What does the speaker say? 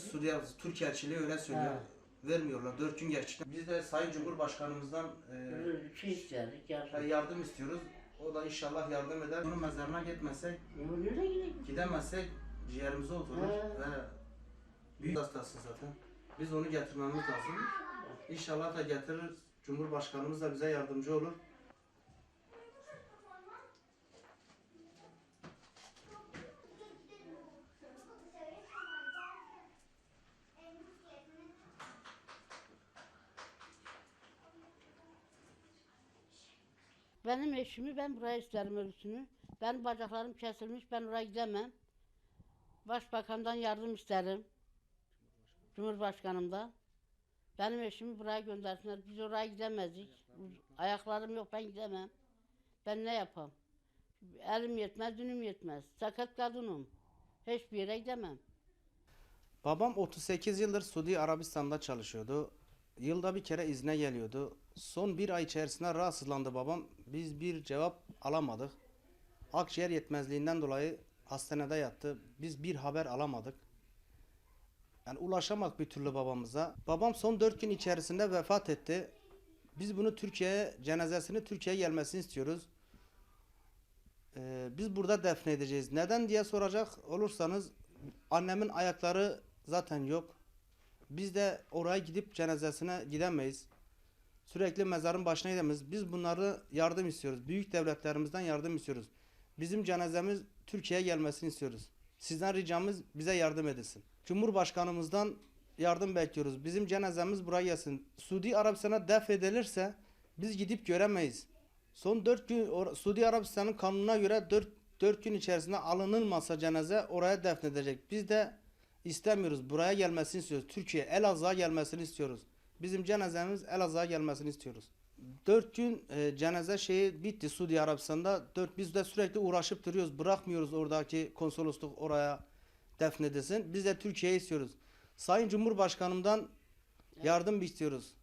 Arabistan, Türkiye elçiliği öyle söylüyor. Ha. Vermiyorlar. Dört gün gerçekten. Biz de Sayın Cumhurbaşkanımızdan e, Şey istedik yardım. yardım istiyoruz. O da inşallah yardım eder. Onun mezarına gidelim? gidemezsek ciğerimize oturur. Ha. Ve büyük hastası zaten. Biz onu getirmemiz lazım. İnşallah da getirir. Cumhurbaşkanımız da bize yardımcı olur. Benim eşimi ben buraya isterim ölüsünü. Ben bacaklarım kesilmiş ben oraya gidemem. Başbakandan yardım isterim. Cumhurbaşkanımdan. Benim eşimi buraya göndersinler. Biz oraya gidemezik. Ayaklarım yok ben gidemem. Ben ne yapam? Elim yetmez, dünüm yetmez. Sakat kadınım. Hiçbir yere gidemem. Babam 38 yıldır Suudi Arabistan'da çalışıyordu. Yılda bir kere izne geliyordu. Son bir ay içerisinde rahatsızlandı babam. Biz bir cevap alamadık. Akciğer yetmezliğinden dolayı hastanede yattı. Biz bir haber alamadık. Yani ulaşamadık bir türlü babamıza. Babam son 4 gün içerisinde vefat etti. Biz bunu Türkiye'ye, cenazesini Türkiye'ye gelmesini istiyoruz. Ee, biz burada defnedeceğiz. Neden diye soracak olursanız annemin ayakları zaten yok. Biz de oraya gidip cenazesine gidemeyiz. Sürekli mezarın başına gidemeyiz. Biz bunları yardım istiyoruz. Büyük devletlerimizden yardım istiyoruz. Bizim cenazemiz Türkiye'ye gelmesini istiyoruz. Sizden ricamız bize yardım edilsin. Cumhurbaşkanımızdan yardım bekliyoruz. Bizim cenazemiz buraya gelsin. Suudi Arabistan'a defnedilirse biz gidip göremeyiz. Son 4 gün Suudi Arabistan'ın kanununa göre 4 4 gün içerisinde alınılmasa cenaze oraya defnedecek. Biz de istemiyoruz. Buraya gelmesini istiyoruz. Türkiye Elazığ'a gelmesini istiyoruz. Bizim cenazemiz Elazığ'a gelmesini istiyoruz. 4 gün e, cenaze şeyi bitti Suudi Arabistan'da. 4 biz de sürekli uğraşıp duruyoruz. Bırakmıyoruz oradaki konsolosluk oraya defnedilsin. Biz de Türkiye'yi istiyoruz. Sayın Cumhurbaşkanımdan yardım istiyoruz.